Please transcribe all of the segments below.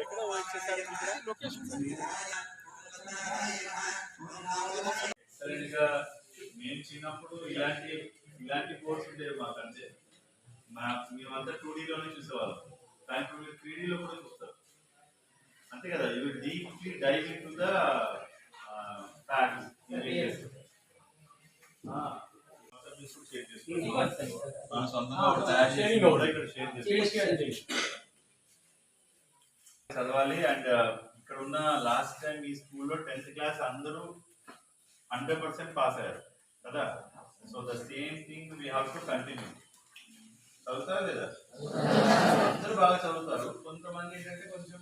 ఎక్కడ లొకేషన్ సరిగ్గా మేము చిన్నప్పుడు ఇలాంటి ఇలాంటి కోర్స్ ఉండేది మాకు అంతే మా మేమంతా టూ డీలోనే చూసేవాళ్ళం కానీ ఇప్పుడు త్రీ డీలో కూడా చూస్తారు అంతే కదా ఇవి డీప్లీ డైవ్ ఇన్ మన సొంతంగా ఒకటి తయారు చేసి కూడా ఇక్కడ షేర్ చేసుకోవాలి చదవాలి అండ్ uh, ఇక్కడ ఉన్న లాస్ట్ టైం ఈ స్కూల్లో టెన్త్ క్లాస్ అందరూ హండ్రెడ్ పర్సెంట్ పాస్ అయ్యారు కదా? So the same thing we have to continue చదువుతారా లేదా? అందరూ బాగా చదువుతారు. కొంతమంది ఏంటంటే కొంచెం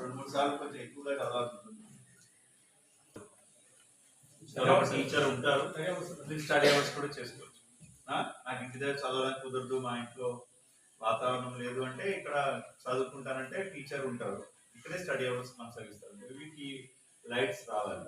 రెండు మూడు సార్లు కొంచెం ఎక్కువగా చదవాల్సి ఉంటుంది. టీచర్ ఉంటారు. స్టడీ అవర్స్ కూడా చేసుకోవచ్చు. నాకు ఇంటి దగ్గర చదవడానికి కుదరదు మా ఇంట్లో వాతావరణం లేదు అంటే ఇక్కడ చదువుకుంటానంటే టీచర్ ఉంటారు. ఇక్కడే స్టడీ అవర్స్ కొనసాగిస్తారు. వీటికి లైట్స్ రావాలి.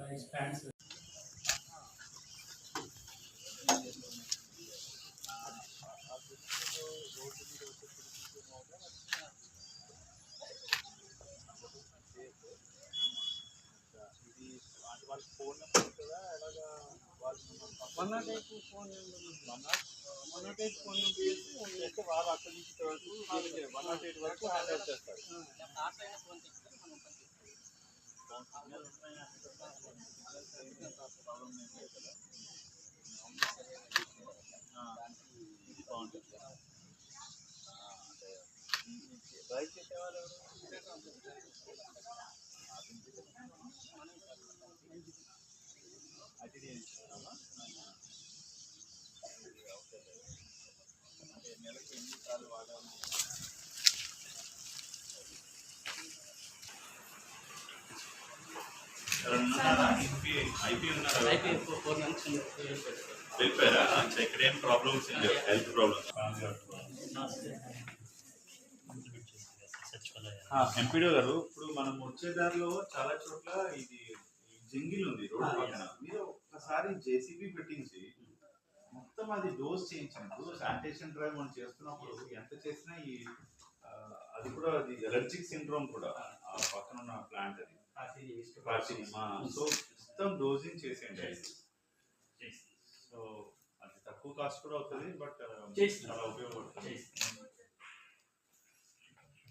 one nought eight phone number one nought eight phone number చేసి చేస్తే వాళ్ళు అక్కడి నుంచి ఇక్కడ వరకు వీళ్ళకి వన్ నాట్ ఎయిట్ వరకు హ్యాండ్ అవుట్ చేస్తారు డ్రైవ్ చేసేవాళ్ళు ఎవరు ఐటీడీ ఇస్తున్నామా అంటే వెళ్ళిపోయారా ఇక్కడ ఏం ప్రాబ్లమ్స్ హెల్త్ ప్రాబ్లమ్స్ ఎంపీడో గారు ఇప్పుడు మనం వచ్చే దారిలో చాలా చోట్ల ఇది జంగిల్ ఉంది రోడ్ పక్కన. మీరు ఒక్కసారి జేసీబీ పెట్టించి మొత్తం అది డోస్ చేయించండి. శానిటేషన్ డ్రైవ్ మనం చేస్తున్నప్పుడు ఎంత చేసినా ఈ అది కూడా అది ఎలర్జిక్ సిండ్రోమ్ కూడా ఆ పక్కన ఉన్న ప్లాంట్ అది. సో మొత్తం డోజింగ్ చేసేయండి. అది సో అది తక్కువ కాస్ట్ కూడా అవుతుంది బట్ చాలా ఉపయోగపడుతుంది.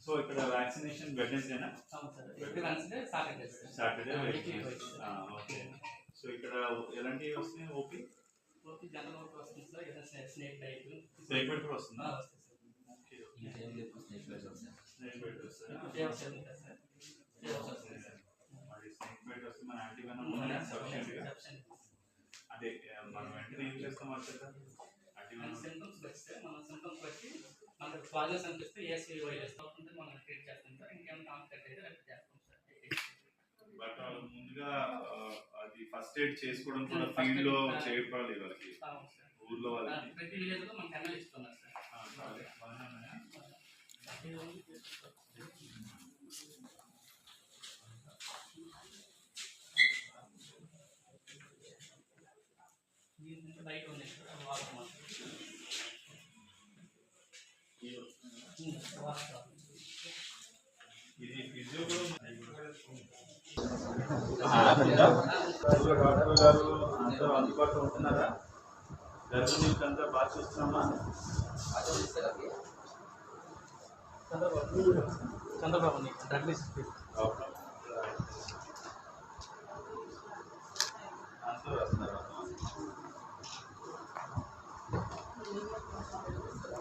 సో ఇక్కడ వ్యాక్సినేషన్ వెడ్నెస్డేనా? Saturday okay. సో ఇక్కడ ఎలాంటివి వస్తున్నాయి ఓపీ? స్నేక్ కూడా వస్తుందా? ఓకే స్నేక్ బెడ్ వస్తుందా? మరి స్నేక్ బెడ్ వస్తే మన గా అదే మనం వెంటనే ఏం చేస్తాం అర్థం యాంటీవెనమ్ సింటమ్స్ వస్తే మన సింటమ్స్ బట్టి మనకు స్వాగస్ అనిపిస్తే ఏసీ వైరస్ కాకుండా మనం ట్రీట్ చేస్తాం సార్. ఇంకేమైనా కాంప్లికేట్ అయితే రెఫర్ చేస్తాం సార్. బట్ ముందుగా అది ఫస్ట్ ఎయిడ్ చేసుకోవడం కూడా ఫీల్డ్లో చేయపాలి వాళ్ళకి. ఊర్లో వాళ్ళకి. ప్రతి విలేజ్లో మనకి ఎమ్మెల్యే ఇస్తున్నారు సార్. డాక్టర్ గారు అందరూ అందుబాటులో ఉంటున్నారా గర్భిణీకి అంతా బాగా చూస్తున్నామా చంద్రబాబు చంద్రబాబు డ్రగ్